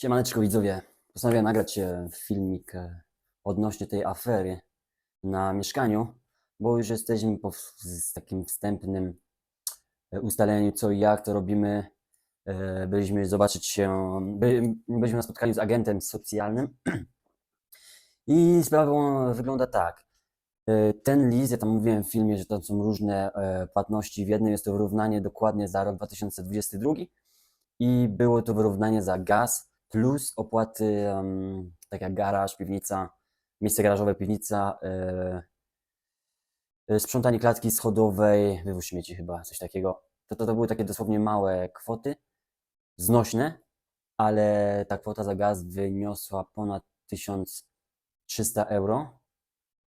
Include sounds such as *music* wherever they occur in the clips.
Siemaneczko widzowie, postanowiłem nagrać e, filmik e, odnośnie tej afery na mieszkaniu, bo już jesteśmy po z takim wstępnym e, ustaleniu co i jak to robimy. Byliśmy zobaczyć się, by, byliśmy na spotkaniu z agentem socjalnym *clears throat* i sprawa wygląda tak. Ten list, ja tam mówiłem w filmie, że tam są różne płatności. W jednym jest to wyrównanie dokładnie za rok 2022 i było to wyrównanie za gaz plus opłaty um, tak jak garaż, piwnica, miejsce garażowe, piwnica, e, sprzątanie klatki schodowej, wywóz śmieci chyba, coś takiego. To, to, to były takie dosłownie małe kwoty, znośne, ale ta kwota za gaz wyniosła ponad 1300 euro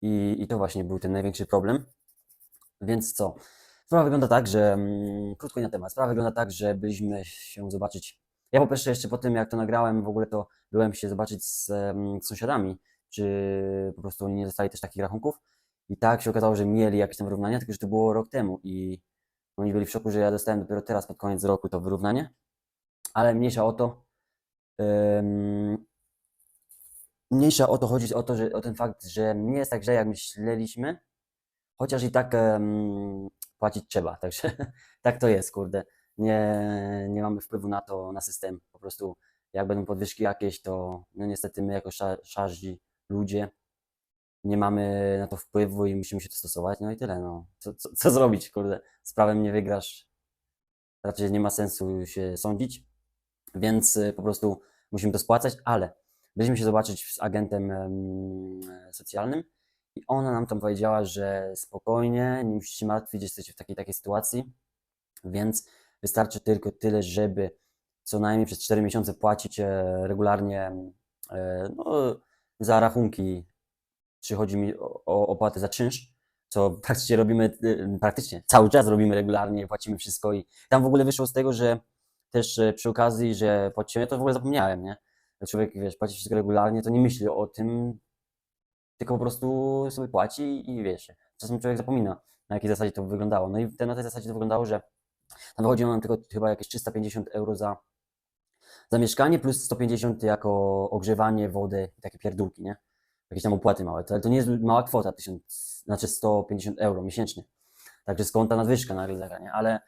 i, i to właśnie był ten największy problem. Więc co? Sprawa wygląda tak, że mm, krótko na temat. Sprawa wygląda tak, że byliśmy się zobaczyć. Ja po pierwsze jeszcze po tym jak to nagrałem, w ogóle to byłem się zobaczyć z, z sąsiadami, czy po prostu oni nie dostali też takich rachunków. I tak się okazało, że mieli jakieś tam wyrównania, tylko że to było rok temu i oni byli w szoku, że ja dostałem dopiero teraz pod koniec roku to wyrównanie. Ale mniejsza o to. Mniejsza o to chodzi o to, że o ten fakt, że nie jest tak źle jak myśleliśmy, chociaż i tak płacić trzeba, także *laughs* tak to jest, kurde. Nie, nie mamy wpływu na to, na system. Po prostu jak będą podwyżki jakieś, to no niestety my jako sza- szarzy ludzie nie mamy na to wpływu i musimy się to stosować, no i tyle, no. Co, co, co zrobić, kurde? Z prawem nie wygrasz. Raczej nie ma sensu się sądzić, więc y, po prostu musimy to spłacać, ale byliśmy się zobaczyć z agentem em, socjalnym i ona nam tam powiedziała, że spokojnie, nie musicie się martwić, jesteście w takiej takiej sytuacji, więc wystarczy tylko tyle, żeby co najmniej przez 4 miesiące płacić e, regularnie e, no, za rachunki, czy chodzi mi o, o opłatę za czynsz, co praktycznie robimy, y, praktycznie cały czas robimy regularnie, płacimy wszystko i tam w ogóle wyszło z tego, że też e, przy okazji, że płacimy, to w ogóle zapomniałem, nie? Człowiek, wiesz, płaci wszystko regularnie, to nie myśli o tym, tylko po prostu sobie płaci i wiesz, czasem człowiek zapomina, na jakiej zasadzie to wyglądało. No i na tej zasadzie to wyglądało, że tam wychodziło nam tylko chyba jakieś 350 euro za, za mieszkanie, plus 150 jako ogrzewanie, wodę i takie pierdółki, nie? Jakieś tam opłaty małe. To, ale to nie jest mała kwota, 1000, znaczy 150 euro miesięcznie. Także skąd ta nadwyżka nagle taka, nie? Ale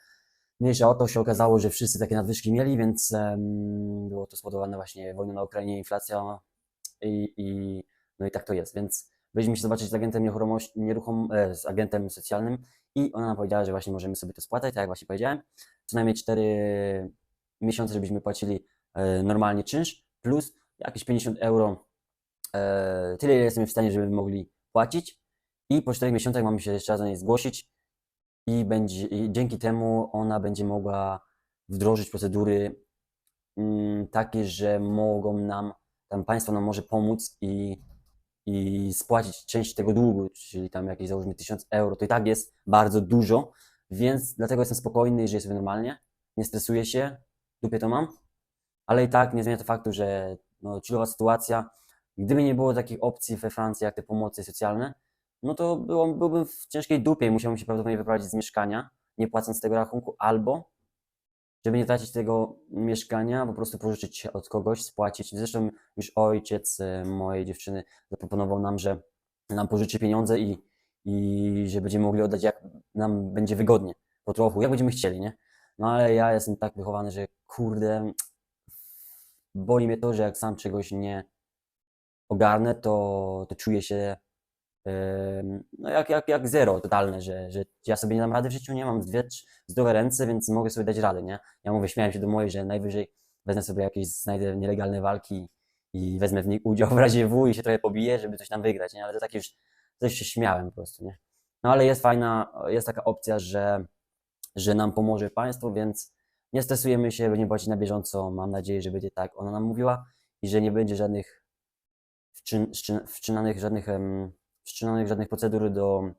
mniejsza o to się okazało, że wszyscy takie nadwyżki mieli, więc em, było to spowodowane właśnie wojną na Ukrainie, inflacja i, i no i tak to jest. Więc byliśmy się zobaczyć z agentem nieruchom, e, z agentem socjalnym i ona nam powiedziała, że właśnie możemy sobie to spłacać, tak jak właśnie powiedziałem. Co najmniej 4 miesiące, żebyśmy płacili e, normalnie czynsz, plus jakieś 50 euro, e, tyle ile jesteśmy w stanie, żeby mogli płacić. I po 4 miesiącach mamy się jeszcze raz do niej zgłosić i, będzie, i dzięki temu ona będzie mogła wdrożyć procedury mm, takie, że mogą nam, tam państwo nam może pomóc i, i spłacić część tego długu, czyli tam jakieś załóżmy 1000 euro, to i tak jest bardzo dużo, więc dlatego jestem spokojny i żyję sobie normalnie, nie stresuję się, dupie to mam, ale i tak nie zmienia to faktu, że no, chillowa sytuacja, gdyby nie było takich opcji we Francji jak te pomocy socjalne, no to byłbym w ciężkiej dupie i musiałbym się prawdopodobnie wyprowadzić z mieszkania, nie płacąc tego rachunku, albo żeby nie tracić tego mieszkania, po prostu pożyczyć od kogoś, spłacić. Zresztą już ojciec e, mojej dziewczyny zaproponował nam, że nam pożyczy pieniądze i, i że będziemy mogli oddać jak nam będzie wygodnie, po trochu, jak będziemy chcieli, nie? No ale ja jestem tak wychowany, że kurde, boli mnie to, że jak sam czegoś nie ogarnę, to, to czuję się no jak, jak, jak zero totalne, że, że ja sobie nie dam rady w życiu, nie mam dwie zdrowe ręce, więc mogę sobie dać radę, nie? Ja mówię, śmiałem się do mojej, że najwyżej wezmę sobie jakieś, znajdę nielegalne walki i wezmę w nich udział w razie W i się trochę pobiję, żeby coś tam wygrać, nie? Ale to takie już, coś się śmiałem po prostu, nie? No ale jest fajna, jest taka opcja, że, że nam pomoże państwo, więc nie stresujemy się, będziemy płacić na bieżąco, mam nadzieję, że będzie tak, ona nam mówiła i że nie będzie żadnych wczyn, wszczyn, wszczynanych żadnych, wszczynanych żadnych procedur do,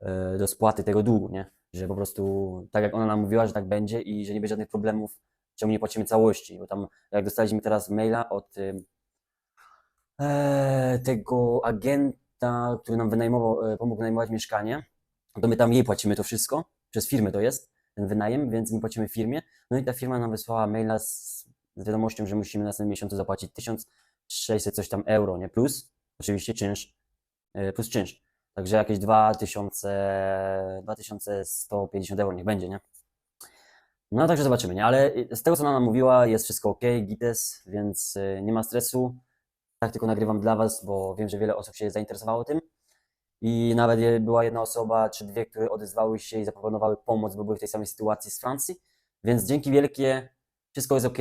e, do spłaty tego długu, nie? Że po prostu, tak jak ona nam mówiła, że tak będzie i że nie będzie żadnych problemów, czemu nie płacimy całości, bo tam, jak dostaliśmy teraz maila od ym, e, tego agenta, który nam wynajmował, e, pomógł wynajmować mieszkanie, to my tam jej płacimy to wszystko, przez firmę to jest, ten wynajem, więc my płacimy firmie, no i ta firma nam wysłała maila z z wiadomością, że musimy na następnym miesiącu zapłacić 1600 coś tam euro, nie? Plus oczywiście czynsz, plus czynsz. Także jakieś 2000, 2150 euro niech będzie, nie? No także zobaczymy, nie? Ale z tego, co ona mówiła, jest wszystko ok, gites, więc y, nie ma stresu. Tak tylko nagrywam dla Was, bo wiem, że wiele osób się zainteresowało tym. I nawet je- była jedna osoba, czy dwie, które odezwały się i zaproponowały pomoc, bo były w tej samej sytuacji z Francji. Więc dzięki wielkie, wszystko jest ok.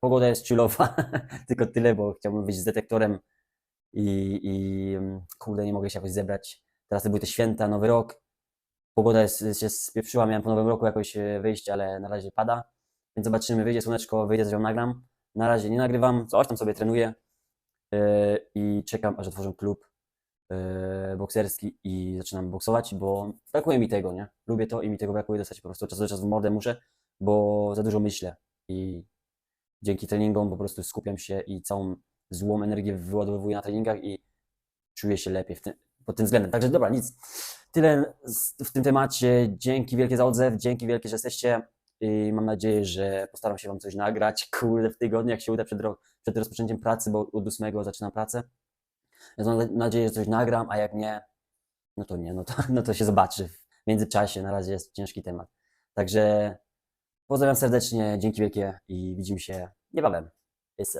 Pogoda jest chillowa, *laughs* tylko tyle, bo chciałbym wyjść z detektorem i, i mm, kurde, nie mogę się jakoś zebrać. Teraz były te święta, nowy rok. Pogoda jest, się spieprzyła, miałem po nowym roku jakoś e, wyjść, ale na razie pada. Więc zobaczymy, wyjdzie słoneczko, wyjdzie, coś nagram. Na razie nie nagrywam, coś tam sobie trenuję e, i czekam, aż otworzą klub e, bokserski i zaczynam boksować, bo brakuje mi tego, nie? Lubię to i mi tego brakuje dostać po prostu czas do czasu w mordę muszę, bo za dużo myślę i dzięki treningom po prostu skupiam się i całą złą energię wyładowuję na treningach i czuję się lepiej w tym, pod tym względem. Także dobra, nic. Tyle w tym temacie. Dzięki wielkie za odzew, dzięki wielkie, że jesteście i mam nadzieję, że postaram się Wam coś nagrać, *laughs* kurde, w tygodniu, jak się uda przed, przed rozpoczęciem pracy, bo od 8 zaczynam pracę. Więc mam na- nadzieję, że coś nagram, a jak nie, no to nie, no to, *laughs* no to się zobaczy w międzyczasie. Na razie jest ciężki temat. Także pozdrawiam serdecznie, dzięki wielkie i widzimy się niebawem. Jest